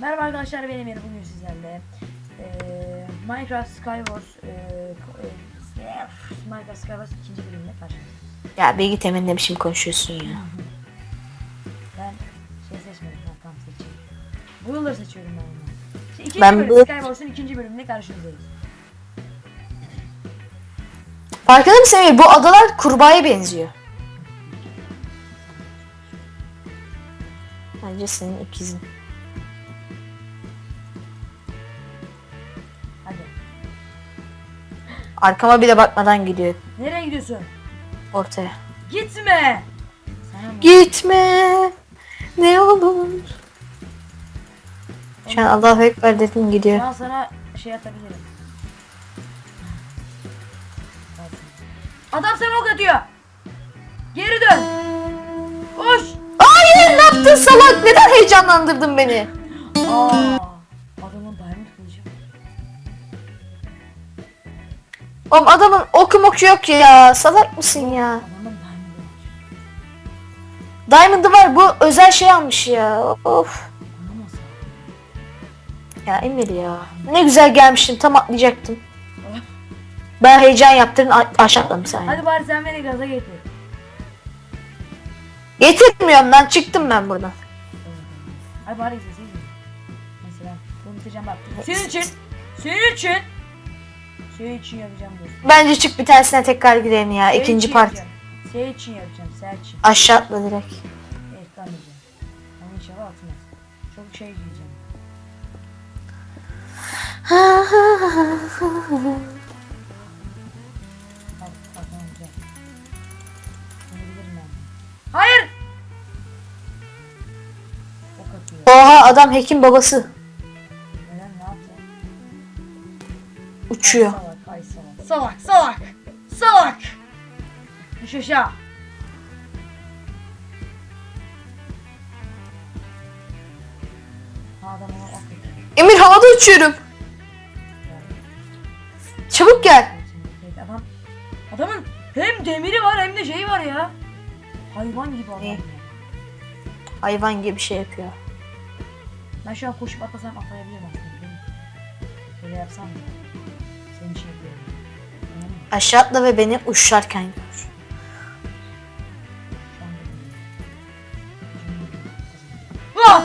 Merhaba arkadaşlar benim Emir bugün sizlerle eee Minecraft Skywars ko- eee, Minecraft Skywars ikinci bölümüne karşınızdayız. Ya Bilgi temin ne biçim konuşuyorsun ya. Ben şey seçmedim tam seçeyim. Bu yılları seçiyorum ben onu. İşte ikinci Ben bölüm bu- Skywars'ın ikinci bölümüne karşınızdayız. Farkında mısın Emir? Bu adalar kurbağaya benziyor. Bence senin ikizin. Arkama bile bakmadan gidiyor Nereye gidiyorsun? ortaya. Gitme. Sana mı? Gitme. Ne olur. Şu an Allahu Ekber dedim gidiyor. An sana şey atabilirim. Adam sana ok atıyor. Geri dön. Koş. Hayır ne yaptın salak? Neden heyecanlandırdın beni? Aa, Oğlum adamın oku moku yok ya. Salak mısın ya? Diamond'ı var bu özel şey almış ya. Of. Ya Emir ya. Ne güzel gelmiştin tam atlayacaktım. Ben heyecan yaptırdın a- aşağı atladım sen. Hadi bari sen beni gaza getir. Getirmiyorum lan çıktım ben buradan. Hadi bari izle. Mesela bunu bitireceğim bak. Senin için. Senin için. Senin için yapacağım dostum. Bence çık bir tanesine tekrar girelim ya Senin ikinci part. Senin için yapacağım. Sen için. Aşağı atla direkt. Evet anlayacağım. Ama inşallah atmaz. Çok şey diyeceğim. Hayır! Oha adam Hekim babası. Uçuyor. Salak, salak. Salak! Düş aşağı. Emir havada uçuyorum. Çabuk gel. Adam, adamın hem demiri var hem de şeyi var ya. Hayvan gibi adam. Ne? Hayvan gibi bir şey yapıyor. Ben şu an koşup atlasam atlayabilirim aslında? Böyle yapsam Aşağı atla ve beni uçarken gör. Ah!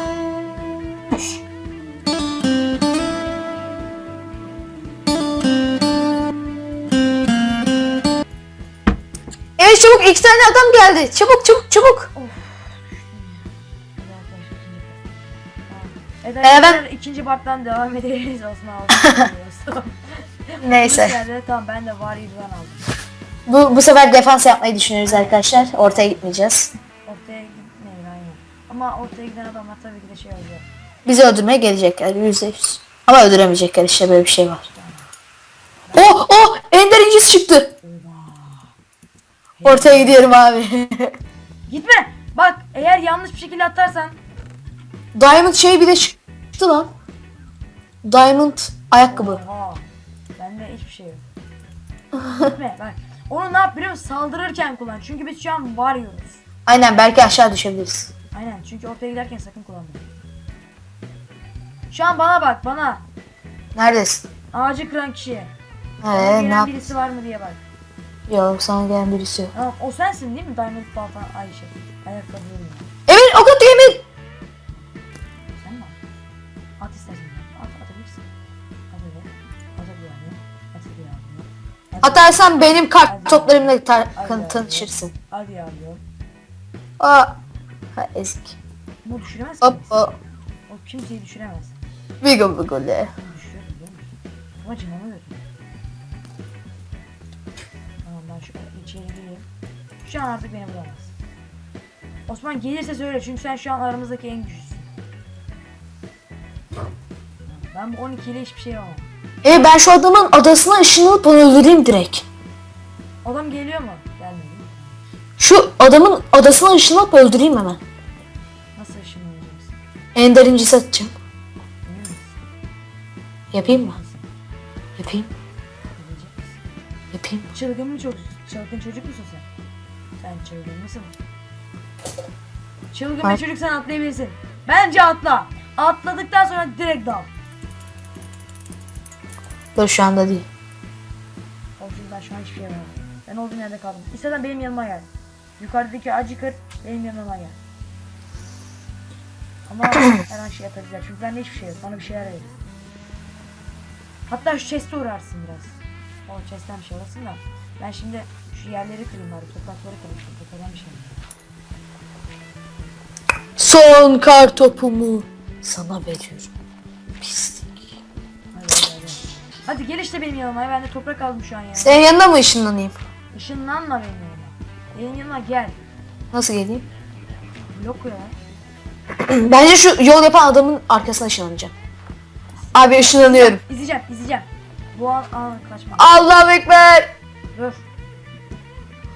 Evet çabuk iki tane adam geldi. Çabuk çabuk çabuk. Evet ben- ikinci parttan devam ederiz Osman aldım. Neyse. Tamam ben de Warrior'dan aldım. Bu, bu sefer defans yapmayı düşünüyoruz arkadaşlar. Ortaya gitmeyeceğiz. Ortaya gitmeyin aynen. Ama ortaya giden adamlar tabii ki de şey olacak. Bizi öldürmeye gelecekler yüzde yüz. Ama öldüremeyecekler işte böyle bir şey var. Oh oh Ender incisi çıktı. Ortaya gidiyorum abi. Gitme! Bak eğer yanlış bir şekilde atarsan Diamond şey bile çıktı lan. Diamond ayakkabı. Oha. Şey yok. Gitme bak. Onu ne yap biliyor musun? Saldırırken kullan. Çünkü biz şu an varıyoruz. Aynen belki aşağı düşebiliriz. Aynen çünkü ortaya giderken sakın kullanma. Şu an bana bak bana. Neredesin? Ağacı kıran kişiye. Ee, ne yap? birisi var mı diye bak. Yok sana gelen birisi yok. Tamam o sensin değil mi? Diamond Baltan Ayşe. Ayakkabı yorum. Atarsan benim kart toplarımla kan- tanışırsın. Hadi yavrum. Aa. Ha ezik. Bu düşüremez ki. Hop. O kimseyi düşüremez. De. Bunu düşürür biliyor musun? Ama canımı götür. Tamam ben şu içeri gireyim. Şu an artık beni bulamaz. Osman gelirse söyle çünkü sen şu an aramızdaki en güçlüsün. Ben bu 12 ile hiçbir şey yapamam. E ben şu adamın adasına ışınlanıp onu öldüreyim direkt. Adam geliyor mu? Gelmiyor? Şu adamın adasına ışınlanıp öldüreyim hemen. Nasıl ışınlanacaksın? Ender incisi atacağım. Emin misin? Yapayım mı? Yapayım. Yapabilecek misin? Yapayım. Çılgın mı çok çılgın çocuk musun sen? Sen çılgın mısın? Çılgın Ay. bir çocuk sen atlayabilirsin. Bence atla. Atladıktan sonra direkt dal. Dur şu anda değil. Olsun ben şu an hiçbir şey yapamadım. Ben olduğum yerde kaldım. İstersen benim yanıma gel. Yukarıdaki acı kır benim yanıma gel. Ama her an şey yapabilirler. Çünkü bende hiçbir şey yok. Bana bir şeyler verin. Hatta şu chest'e uğrarsın biraz. O chest'ten bir şey alırsın da. Ben şimdi şu yerleri kırayım bari. Toprakları kırayım. Topraklardan bir şey alayım. Son kar topumu sana veriyorum. Hadi gel işte benim yanıma. ya. Ben de toprak aldım şu an ya. Senin yanına mı ışınlanayım? Işınlanma benim yanıma. Benim yanıma gel. Nasıl geleyim? Blok ya. Bence şu yol yapan adamın arkasına ışınlanacağım. Abi ışınlanıyorum. İzleyeceğim, izleyeceğim. Bu an, an kaçma. Allahu Ekber. Dur.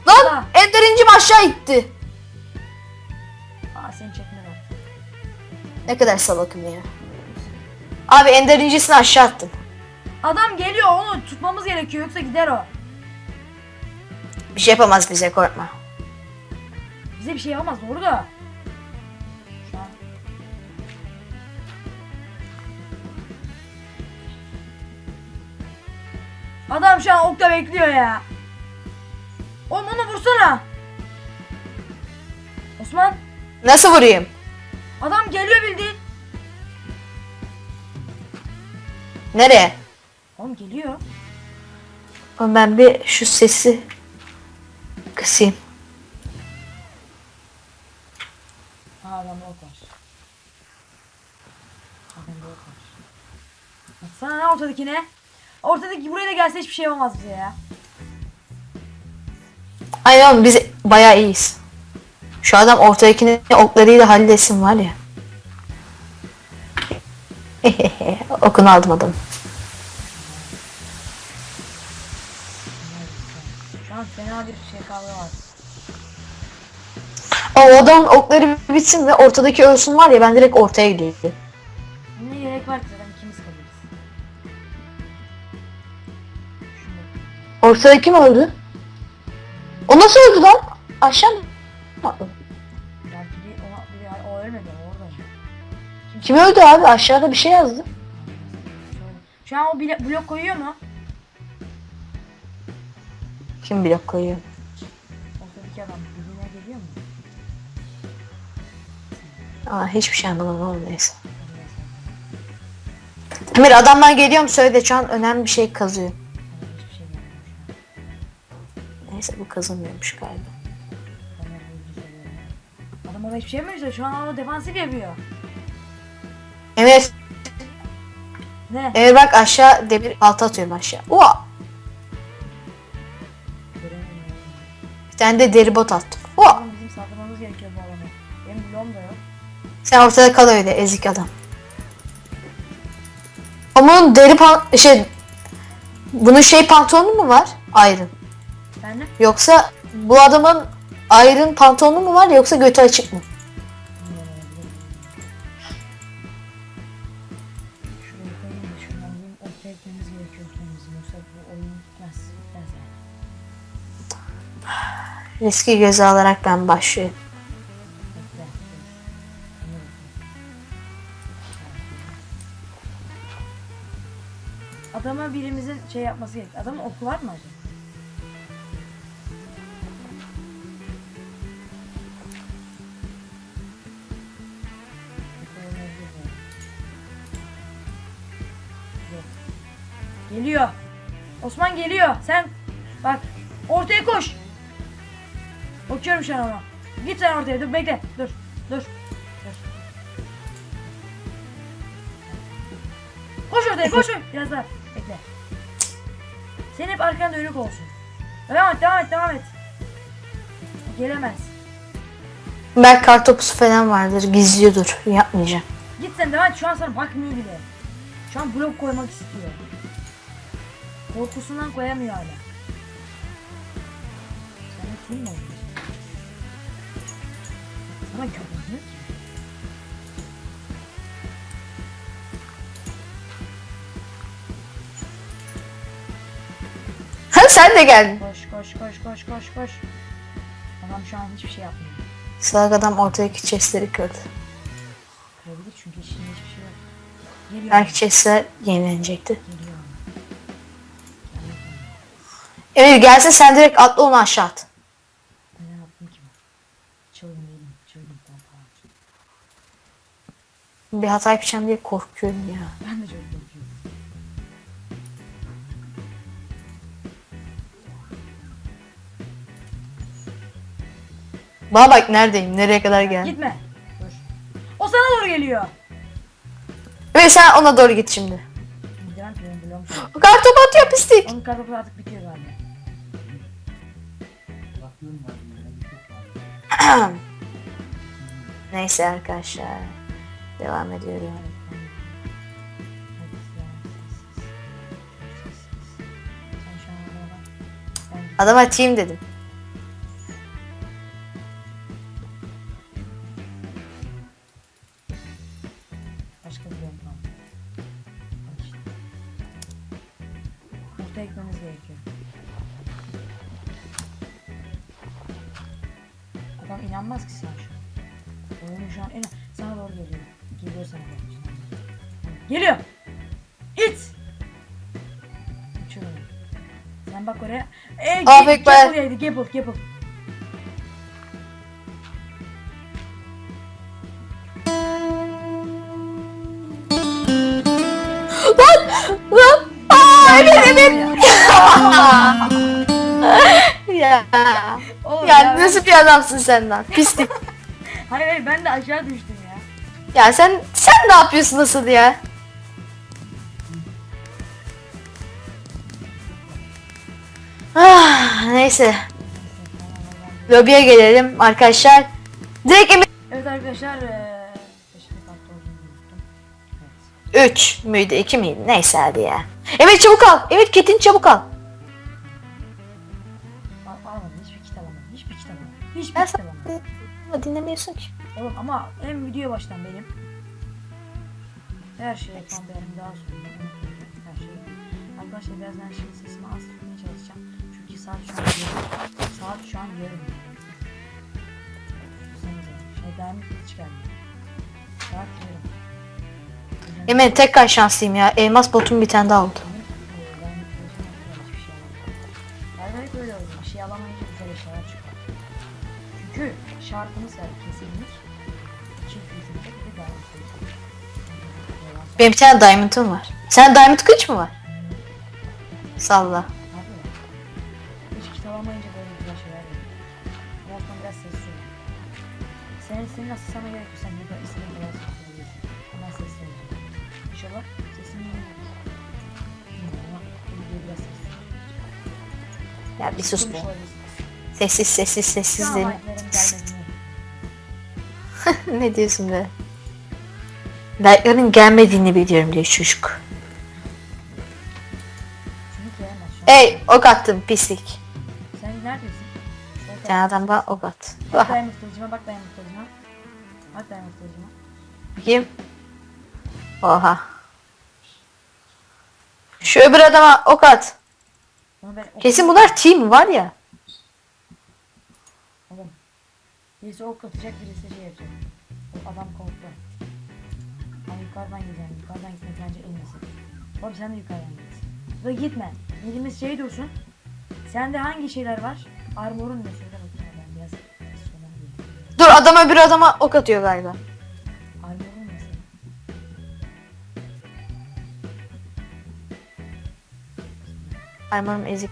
Lan Ender incim aşağı itti. Aa seni çekme bak. Ne kadar salakım ya. Abi Ender aşağı attım. Adam geliyor onu tutmamız gerekiyor yoksa gider o. Bir şey yapamaz bize korkma. Bize bir şey yapamaz doğru da. Şu an. Adam şu an okta bekliyor ya. Oğlum onu vursana. Osman Nasıl vurayım? adam geliyor bildiğin. Nereye? Oğlum geliyor. Oğlum Ben bir şu sesi kısayım. Ha adamda ok var. Adamda ok var. Baksana ne ortadaki ne? Ortadaki buraya da gelse hiçbir şey yapamaz bize ya. Aynen oğlum biz bayağı iyiyiz. Şu adam ortadakini oklarıyla halletsin var ya. Okunu aldım adamı. Fena bir şey kavga var. O adamın okları bitsin ve ortadaki ölsün var ya ben direkt ortaya gidiyorum. Ne gerek var ki zaten ikimiz kalırız. Şunu. Ortadaki mi öldü? O nasıl öldü lan? Aşağı mı? atladı? Belki bir, ona, bir, o ölmedi o orada. Kim öldü abi? Aşağıda bir şey yazdı. Şu an o bile, blok koyuyor mu? Kim blok koyuyor? Ortadaki adam birbirine geliyor mu? Aa, hiçbir şey anlamadım oğlum neyse. Emir adamlar geliyor mu söyle şu an önemli bir şey kazıyor. Hiçbir şey gelmiyor. Neyse bu kazanmıyormuş galiba. Geliyor. Adam orada hiçbir şey yapmıyor işte. Şu an o defansif yapıyor. Emir, Ne? Emir bak aşağı demir balta atıyorum aşağı. Oha! Tane de deri bot attım. Oğlum bizim saldırmamız gerekiyor bu adamı. Benim bloğum da yok. Sen ortada kal öyle ezik adam. Bunun deri pan şey bunun şey pantolonu mu var? Iron. Ben de Yoksa bu adamın Iron pantolonu mu var yoksa götü açık mı? Riski göze alarak ben başlıyorum. Adama birimizin şey yapması gerek. Adamın oku var mı acaba? Geliyor. Osman geliyor. Sen bak ortaya koş. Bakıyorum şu an ona. Git sen ortaya dur bekle. Dur. Dur. Dur. Koş ortaya koş. Biraz daha. Bekle. Senin hep arkanda önük olsun. Devam et devam et devam et. Gelemez. Belki kartopusu falan vardır gizliyordur yapmayacağım. Git sen devam et şu an sana bakmıyor bile. Şu an blok koymak istiyor. Korkusundan koyamıyor hala. Sana kim mi köpürmüyor ki. Ha sen de geldin. Koş koş koş koş koş koş. Adam şu an hiçbir şey yapmıyor. Salak adam ortadaki chestleri kırdı. Kırabilir çünkü şimdi hiçbir şey Geliyor. Belki chestler yenilenecekti. Geliyor. Evet gelsin sen direkt atla onu aşağı at. Ben ne yaptım ki? Çılgın değilim. Çılgın falan. Bir hata yapacağım diye korkuyorum ya. Ben de çok korkuyorum. Bana bak neredeyim, nereye kadar geldim. Gitme. Dur. O sana doğru geliyor. Ve sen ona doğru git şimdi. Ki benim bloğum. Kartopu atıyor pislik. Onun kartopu artık bitiyor galiba. Neyse arkadaşlar. Devam ediyorum. Hadi ya, sessiz. Ge- Ekber. Gapple yaydı. Gapple, Gapple. Lan! Lan! Aa evet evet. ya. Oğlum Ya ben- nasıl bir adamsın sen lan? Pislik. Hayır hayır ben de aşağı düştüm ya. Ya sen sen ne yapıyorsun nasıl ya? Ah, neyse. Lobiye gelelim arkadaşlar. Direkt Emir Evet arkadaşlar eee şimdi farklı olduğunu unuttum. Evet. 3 müydü 2 miydi? Neyse hadi ya. Evet çabuk al. Evet Ketin çabuk al. Al, almadım hiçbir kitap almadım. Hiçbir kitap almadım. Hiçbir Ben kitap almadım. Ama dinlemiyorsun ki. Oğlum ama en video baştan benim. Her şey ekran benim daha sonra her şeyi. Arkadaşlar birazdan şimdi sesimi az tutmaya çalışacağım. Çünkü saat şu an yarım. Saat şu an yarım. Şey daim kılıç geldi. Saat yarım. Yemin tekrar şanslıyım ya. Elmas botum bir tane daha oldu. Galiba hep öyle oluyor. Bir şey alamayınca güzel eşyalar çıkıyor. Çünkü şartımız var kesinlik. Çift yüzünde bir daha Benim bir tane diamond'ım var. Sen diamond kılıç mı var? Salla. Abi hiç kitap alamayınca böyle güzel şeyler geliyor. Birazdan biraz sessiz. Senin, senin nasıl sana gerekiyor sen istediğin kadar oluyorsun. Ama sessiz olacağım. İnşallah biraz sessiz olacak. Ya bir sus be. Sessiz sessiz sessiz gelmediğini ne diyorsun be? Like'ların gelmediğini biliyorum diyor çocuk. Ey ok attım pislik. Neredesin? Sol Bir tane adam bana ok at. Bak Bak diamond kılıcıma, bak diamond kılıcıma. Bak diamond kılıcıma. bakayım. Oha. Şu öbür adama ok at. Ben Kesin bunlar team var ya. Oğlum. Birisi ok atacak, birisi şey yapacak. O adam korktu. Ama yukarıdan gideceğim. Yukarıdan gitmek bence en iyisi. Oğlum sen de yukarıdan git. Ve gitme. Elimiz şey dursun. Sende hangi şeyler var? Armorun ne? Söyle bakayım ben biraz. Dur adam öbür adama ok atıyor galiba. Armorun ne senin? Armorum ezik.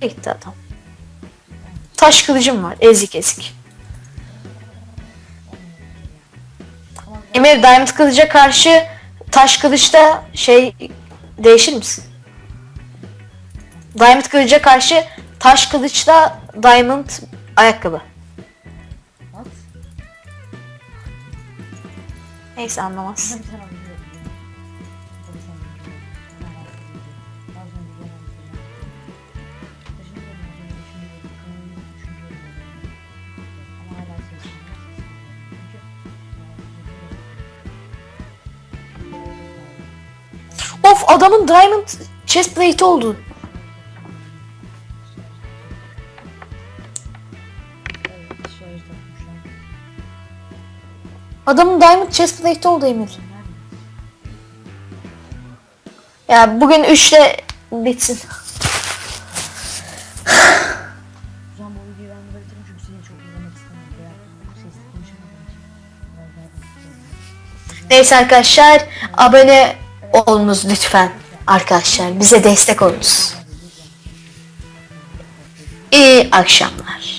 Gitti adam. Taş kılıcım var. Ezik ezik. Emir Diamond kılıca karşı taş kılıçta şey değişir misin? Diamond kılıca karşı taş kılıçta Diamond ayakkabı. What? Neyse anlamaz. Adamın diamond chest plate oldu. Adamın diamond chest plate oldu Emir. Ya bugün 3'te bitsin. Neyse arkadaşlar abone olunuz lütfen. Arkadaşlar bize destek olunuz. İyi akşamlar.